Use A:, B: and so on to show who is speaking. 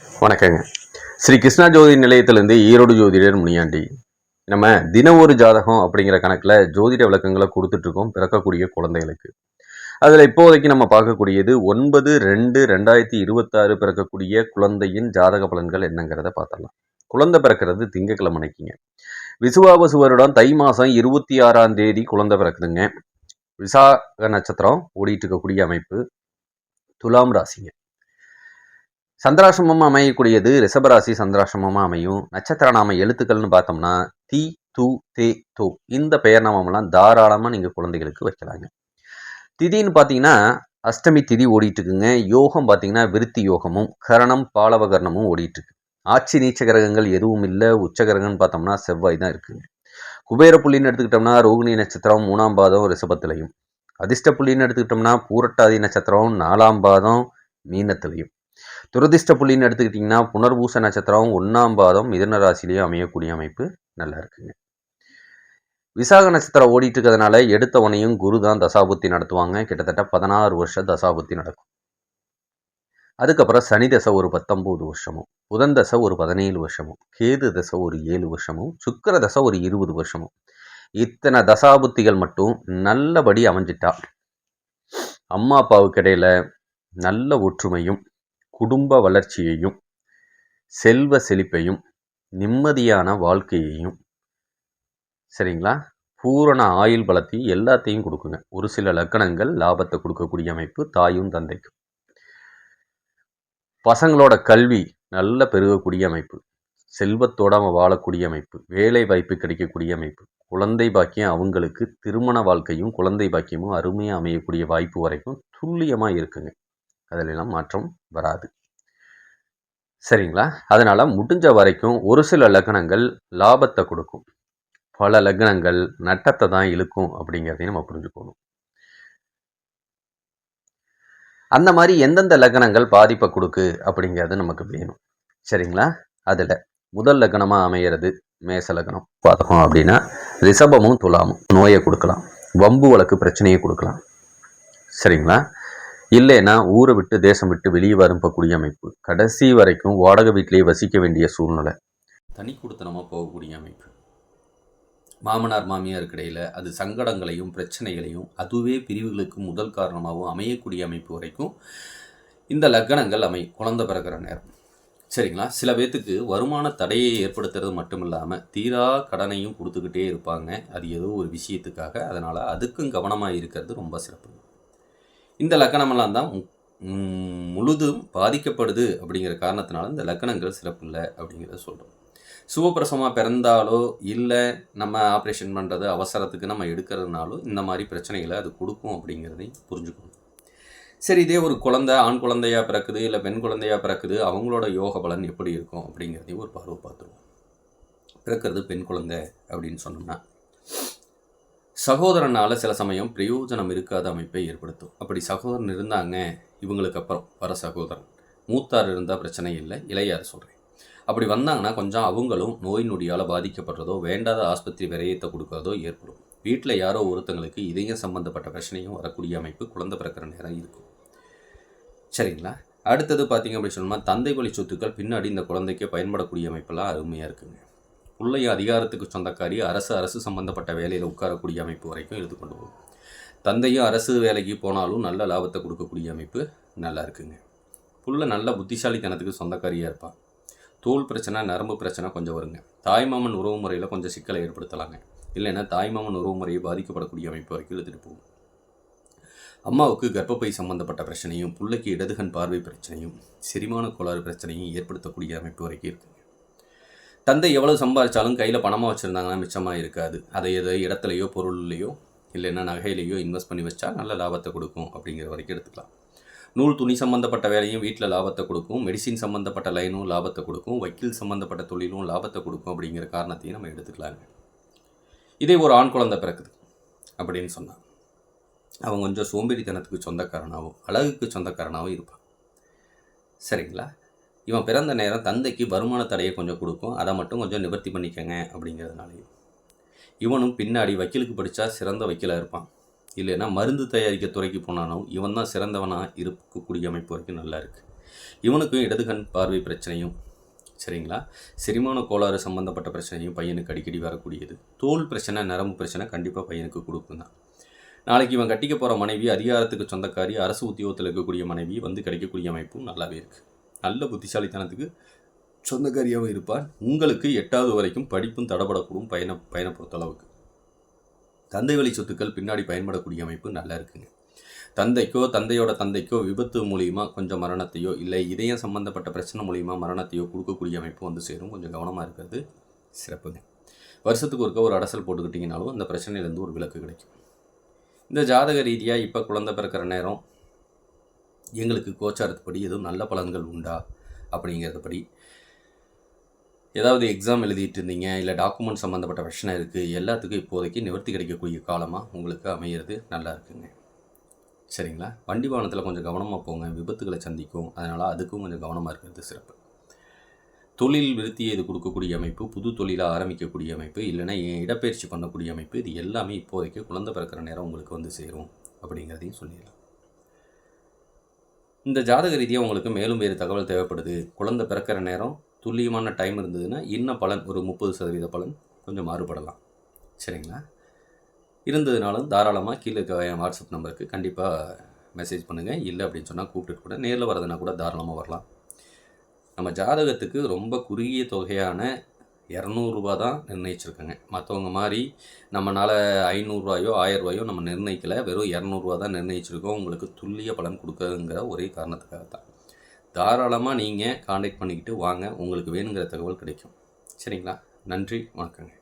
A: வணக்கங்க. ஸ்ரீ கிருஷ்ணா ஜோதி நிலையத்திலேருந்து ஈரோடு ஜோதிடர் முனியாண்டி. நம்ம தின ஒரு ஜாதகம் அப்படிங்கிற கணக்கில் ஜோதிட விளக்கங்களை கொடுத்துட்ருக்கோம் பிறக்கக்கூடிய குழந்தைகளுக்கு. அதில் இப்போதைக்கு நம்ம பார்க்கக்கூடியது ஒன்பது ரெண்டு ரெண்டாயிரத்தி இருபத்தாறு பிறக்கக்கூடிய குழந்தையின் ஜாதக பலன்கள் என்னங்கிறத பார்த்துடலாம். குழந்தை பிறக்கிறது திங்கக்கிழமை நினைக்கிங்க விசுவாபசு வருடம் தை மாதம் இருபத்தி ஆறாம் தேதி குழந்தை பிறக்குதுங்க. விசாக நட்சத்திரம் ஓடிட்டு இருக்கக்கூடிய அமைப்பு. துலாம் ராசிங்க. சந்திராசிரமமாக அமையக்கூடியது ரிஷபராசி சந்திராசிரமமாக அமையும். நட்சத்திர நாம எழுத்துக்கள்னு பார்த்தோம்னா தி து தே தோ. இந்த பெயர் நாமம்லாம் தாராளமாக நீங்கள் குழந்தைகளுக்கு வைக்கலாங்க. திதின்னு பார்த்தீங்கன்னா அஷ்டமி திதி ஓடிட்டுருக்குங்க. யோகம் பார்த்தீங்கன்னா விருத்தி யோகமும் கரணம் பாலவகரணமும் ஓடிட்டுருக்கு. ஆட்சி நீச்ச கிரகங்கள் எதுவும் இல்லை. உச்ச கிரகம்னு பார்த்தோம்னா செவ்வாய் தான் இருக்குங்க. குபேர புள்ளின்னு எடுத்துக்கிட்டோம்னா ரோகிணி நட்சத்திரம் மூணாம் பாதம் ரிஷபத்திலையும். அதிர்ஷ்ட புள்ளின்னு எடுத்துக்கிட்டோம்னா பூரட்டாதி நட்சத்திரம் நாலாம் பாதம் மீனத்திலையும். துரதிர்ஷ்ட புள்ளின்னு எடுத்துக்கிட்டிங்கன்னா புனர்பூச நட்சத்திரம் ஒன்றாம் பாதம் மிதன ராசிலேயே அமையக்கூடிய அமைப்பு நல்லா இருக்குங்க. விசாக நட்சத்திரம் ஓடிட்டு இருக்கிறதுனால எடுத்தவனையும் குரு தான் தசாபுத்தி நடத்துவாங்க. கிட்டத்தட்ட பதினாறு வருஷம் தசாபுத்தி நடக்கும். அதுக்கப்புறம் சனி தசை ஒரு பத்தொம்போது வருஷமும் புதன் தசை ஒரு பதினேழு வருஷமும் கேது தசை ஒரு ஏழு வருஷமும் சுக்கர தசை ஒரு இருபது வருஷமும். இத்தனை தசாபுத்திகள் மட்டும் நல்லபடி அமைஞ்சிட்டா அம்மா அப்பாவுக்கு இடையில நல்ல ஒற்றுமையும் குடும்ப வளர்ச்சியையும் செல்வ செழிப்பையும் நிம்மதியான வாழ்க்கையையும் சரிங்களா? பூரண ஆயுள் பலத்தையும் எல்லாத்தையும் கொடுக்குங்க. ஒரு சில லக்கணங்கள் லாபத்தை கொடுக்கக்கூடிய அமைப்பு தாயும் தந்தைக்கும் பசங்களோட கல்வி நல்ல பெருகக்கூடிய அமைப்பு. செல்வத்தோட அவன் வாழக்கூடிய அமைப்பு. வேலை வாய்ப்பு கிடைக்கக்கூடிய அமைப்பு. குழந்தை பாக்கியம் அவங்களுக்கு திருமண வாழ்க்கையும் குழந்தை பாக்கியமும் அருமையாக அமையக்கூடிய வாய்ப்பு வரைக்கும் துல்லியமாக இருக்குங்க. அதிலெல்லாம் மாற்றம் வராது. சரிங்களா? அதனால் முடிஞ்ச வரைக்கும் ஒரு சில லக்னங்கள் லாபத்தை கொடுக்கும். பல லக்னங்கள் நட்டத்தை தான் இழுக்கும் அப்படிங்கிறதையும் நம்ம புரிஞ்சுக்கணும். அந்த மாதிரி எந்தெந்த லக்னங்கள் பாதிப்பை கொடுக்கு அப்படிங்கிறது நமக்கு வேணும். சரிங்களா? அதில் முதல் லக்னமாக அமையிறது மேச லக்னம். பார்த்தோம் அப்படின்னா ரிஷபமும் துலாமும் நோயை கொடுக்கலாம். வம்பு வழக்கு பிரச்சனையை கொடுக்கலாம். சரிங்களா? இல்லைன்னா ஊரை விட்டு தேசம் விட்டு வெளியே வரப்பக்கூடிய அமைப்பு கடைசி வரைக்கும் வாடகை வீட்டிலேயே வசிக்க வேண்டிய சூழ்நிலை. தனி கொடுத்தனமாக போகக்கூடிய அமைப்பு மாமனார் மாமியார் இடையில் அது சங்கடங்களையும் பிரச்சனைகளையும் அதுவே பிரிவுகளுக்கு முதல் காரணமாகவும் அமையக்கூடிய அமைப்பு வரைக்கும் இந்த லக்கணங்கள் அமை குழந்த பிறக்கிற நேரம். சரிங்களா? சில பேர்த்துக்கு வருமான தடையை ஏற்படுத்துறது மட்டும் இல்லாமல் தீரா கடனையும் கொடுத்துக்கிட்டே இருப்பாங்க. அது ஏதோ ஒரு விஷயத்துக்காக. அதனால் அதுக்கும் கவனமாக இருக்கிறது ரொம்ப சிறப்பு. இந்த லக்கணமெல்லாம் தான் முழுதும் பாதிக்கப்படுது அப்படிங்கிற காரணத்தினால இந்த லக்கணங்கள் சிறப்பு இல்லை அப்படிங்கிறத சொல்கிறோம் சுவப்பிரசவமாக பிறந்தாலோ இல்லை நம்ம ஆப்ரேஷன் பண்ணுறது அவசரத்துக்கு நம்ம எடுக்கிறதுனாலோ இந்த மாதிரி பிரச்சனைகளை அது கொடுக்கும் அப்படிங்கிறதையும் புரிஞ்சுக்கணும். சரி இதே ஒரு குழந்தை ஆண் குழந்தையா பிறக்குது இல்லை பெண் குழந்தையா பிறக்குது அவங்களோட யோக பலன் எப்படி இருக்கும் அப்படிங்கிறதையும் ஒரு பார்வை பார்த்துருவோம். பிறக்கிறது பெண் குழந்தை அப்படின்னு சொன்னோம்னா சகோதரனால் சில சமயம் பிரயோஜனம் இருக்காத அமைப்பை ஏற்படுத்தும். அப்படி சகோதரன் இருந்தாங்க இவங்களுக்கு அப்புறம் வர சகோதரன். மூத்தார் இருந்தால் பிரச்சனை இல்லை இளையார் சொல்கிறேன் அப்படி வந்தாங்கன்னா கொஞ்சம் அவங்களும் நோய் நொடியால் பாதிக்கப்படுறதோ வேண்டாத ஆஸ்பத்திரி விரயத்தை கொடுக்கறதோ ஏற்படும். வீட்டில் யாரோ ஒருத்தங்களுக்கு இதயம் சம்பந்தப்பட்ட பிரச்சனையும் வரக்கூடிய அமைப்பு குழந்தை பிறக்கிற நேரம் இருக்கும். சரிங்களா? அடுத்தது பார்த்தீங்க அப்படின்னு சொன்னால் தந்தை வழி சொத்துக்கள் பின்னாடி இந்த குழந்தைக்கு பயன்படக்கூடிய அமைப்பெல்லாம் அருமையாக இருக்குங்க. பிள்ளைய அதிகாரத்துக்கு சொந்தக்காரி அரசு அரசு சம்பந்தப்பட்ட வேலையில் உட்காரக்கூடிய அமைப்பு வரைக்கும் எடுத்து கொண்டு போகும். தந்தையும் அரசு வேலைக்கு போனாலும் நல்ல லாபத்தை கொடுக்கக்கூடிய அமைப்பு நல்லா இருக்குங்க. புள்ள நல்ல புத்திசாலித்தனத்துக்கு சொந்தக்காரியாக இருப்பாள் தோல் பிரச்சனை நரம்பு பிரச்சனை கொஞ்சம் வருங்க. தாய்மாமன் உறவு முறையில் கொஞ்சம் சிக்கலை ஏற்படுத்தலாங்க. இல்லைன்னா தாய்மாமன் உறவு முறையை பாதிக்கப்படக்கூடிய அமைப்பு வரைக்கும் எடுத்துகிட்டு போகும். அம்மாவுக்கு கர்ப்பப்பை சம்பந்தப்பட்ட பிரச்சனையும் பிள்ளைக்கு இடதுகண் பார்வை பிரச்சனையும் செரிமான கோளாறு பிரச்சனையும் ஏற்படுத்தக்கூடிய அமைப்பு வரைக்கும் இருக்குங்க தந்தை எவ்வளவு சம்பாதிச்சாலும் கையில் பணமாக வச்சுருந்தாங்கன்னா மிச்சமாக இருக்காது. அதை எதை இடத்துலையோ பொருள்லையோ இல்லைன்னா நகையிலையோ இன்வெஸ்ட் பண்ணி வச்சா நல்ல லாபத்தை கொடுக்கும் அப்படிங்கிற வரைக்கும் எடுத்துக்கலாம். நூல் துணி சம்மந்தப்பட்ட வேலையும் வீட்டில் லாபத்தை கொடுக்கும். மெடிசின் சம்மந்தப்பட்ட லைனும் லாபத்தை கொடுக்கும். வக்கீல் சம்மந்தப்பட்ட தொழிலும் லாபத்தை கொடுக்கும் அப்படிங்கிற காரணத்தையும் நம்ம எடுத்துக்கலாங்க. இதே ஒரு ஆண் குழந்தை பிறக்குது அப்படின்னு சொன்னான் அவன் கொஞ்சம் சோம்பேறித்தனத்துக்கு சொந்தக்காரனாகவும் அழகுக்கு சொந்தக்காரனாகவும் இருப்பான். சரிங்களா? இவன் பிறந்த நேரம் தந்தைக்கு வருமான தடையை கொஞ்சம் கொடுக்கும். அதை மட்டும் கொஞ்சம் நிவர்த்தி பண்ணிக்கங்க அப்படிங்கிறதுனாலையும் இவனும் பின்னாடி வக்கீலுக்கு படித்தா சிறந்த வக்கீலாக இருப்பான். இல்லைன்னா மருந்து தயாரிக்க துறைக்கு போனாலும் இவன் தான் சிறந்தவனாக இருக்கக்கூடிய அமைப்பு வரைக்கும் நல்லா இருக்குது இவனுக்கும் இடது கண் பார்வை பிரச்சனையும் சரிங்களா? செரிமான கோளாறு சம்மந்தப்பட்ட பிரச்சனையும் பையனுக்கு அடிக்கடி வரக்கூடியது. தோல் பிரச்சனை நரம்பு பிரச்சனை கண்டிப்பாக பையனுக்கு கொடுக்கும் தான். நாளைக்கு இவன் கட்டிக்க போகிற மனைவி அதிகாரத்துக்கு சொந்தக்காரி அரசு உத்தியோகத்தில் இருக்கக்கூடிய மனைவி வந்து கிடைக்கக்கூடிய அமைப்பும் நல்லாவே இருக்குது நல்ல புத்திசாலித்தனத்துக்கு சொந்தக்காரியாகவும் இருப்பார். உங்களுக்கு எட்டாவது வரைக்கும் படிப்பும் தடபடக்கூடும் பயண பயண பொறுத்தளவுக்கு தந்தை வழி சொத்துக்கள் பின்னாடி பயன்படக்கூடிய அமைப்பு நல்லா இருக்குங்க. தந்தைக்கோ தந்தையோட தந்தைக்கோ விபத்து மூலியமாக கொஞ்சம் மரணத்தையோ இல்லை இதயம் சம்மந்தப்பட்ட பிரச்சனை மூலியமாக மரணத்தையோ கொடுக்கக்கூடிய அமைப்பு வந்து சேரும். கொஞ்சம் கவனமாக இருக்கிறது சிறப்புங்க. வருஷத்துக்கு ஒருக்க ஒரு அடசல் போட்டுக்கிட்டிங்கனாலும் அந்த பிரச்சனையிலேருந்து ஒரு விலக்கு கிடைக்கும். இந்த ஜாதக ரீதியாக இப்போ குழந்தை பிறக்கிற நேரம் எங்களுக்கு கோச்சாரத்துப்படி எதுவும் நல்ல பலன்கள் உண்டா அப்படிங்கிறதுபடி. ஏதாவது எக்ஸாம் எழுதிட்டு இருந்தீங்க இல்லை டாக்குமெண்ட் சம்மந்தப்பட்ட பிரச்சனை இருக்குது எல்லாத்துக்கும் இப்போதைக்கு நிவர்த்தி கிடைக்கக்கூடிய காலமாக உங்களுக்கு அமையிறது நல்லா இருக்குங்க. சரிங்களா? வண்டி வாகனத்தில் கொஞ்சம் கவனமாக போங்க விபத்துகளை சந்திக்கும். அதனால் அதுக்கும் கொஞ்சம் கவனமாக இருக்கிறது சிறப்பு. தொழில் விருத்தியை இது கொடுக்கக்கூடிய அமைப்பு புது தொழிலாக ஆரம்பிக்கக்கூடிய அமைப்பு இல்லைன்னா இடப்பெயர்ச்சி பண்ணக்கூடிய அமைப்பு இது எல்லாமே இப்போதைக்கு குழந்தை பிறக்கிற நேரம் உங்களுக்கு வந்து சேரும் அப்படிங்கிறதையும் சொல்லிடலாம். இந்த ஜாதக ரீதியாக உங்களுக்கு மேலும் வேறு தகவல் தேவைப்படுது. குழந்தை பிறக்கிற நேரம் துல்லியமான டைம் இருந்ததுன்னா இன்னும் பலன் ஒரு முப்பது சதவீத பலன் கொஞ்சம் மாறுபடலாம். சரிங்களா? இருந்ததுனாலும் தாராளமாக கீழே இருக்க என் வாட்ஸ்அப் நம்பருக்கு கண்டிப்பாக மெசேஜ் பண்ணுங்கள் இல்லை அப்படின்னு சொன்னால் கூப்பிட்டுட்டு கூட நேரில் வரதுனா கூட தாராளமாக வரலாம். நம்ம ஜாதகத்துக்கு ரொம்ப குறுகிய தொகையான இரநூறுபா தான் நிர்ணயிச்சிருக்கேங்க. மற்றவங்க மாதிரி நம்மளால் ஐநூறுரூவாயோ ஆயரூவாயோ நம்ம நிர்ணயிக்கலை. வெறும் இரநூறுவா தான் நிர்ணயிச்சிருக்கோம். உங்களுக்கு துல்லிய பலன் கொடுக்குதுங்கிற ஒரே காரணத்துக்காக தான். தாராளமாக நீங்கள் காண்டாக்ட் பண்ணிக்கிட்டு வாங்க. உங்களுக்கு வேணுங்கிற தகவல் கிடைக்கும். சரிங்களா? நன்றி வணக்கங்க.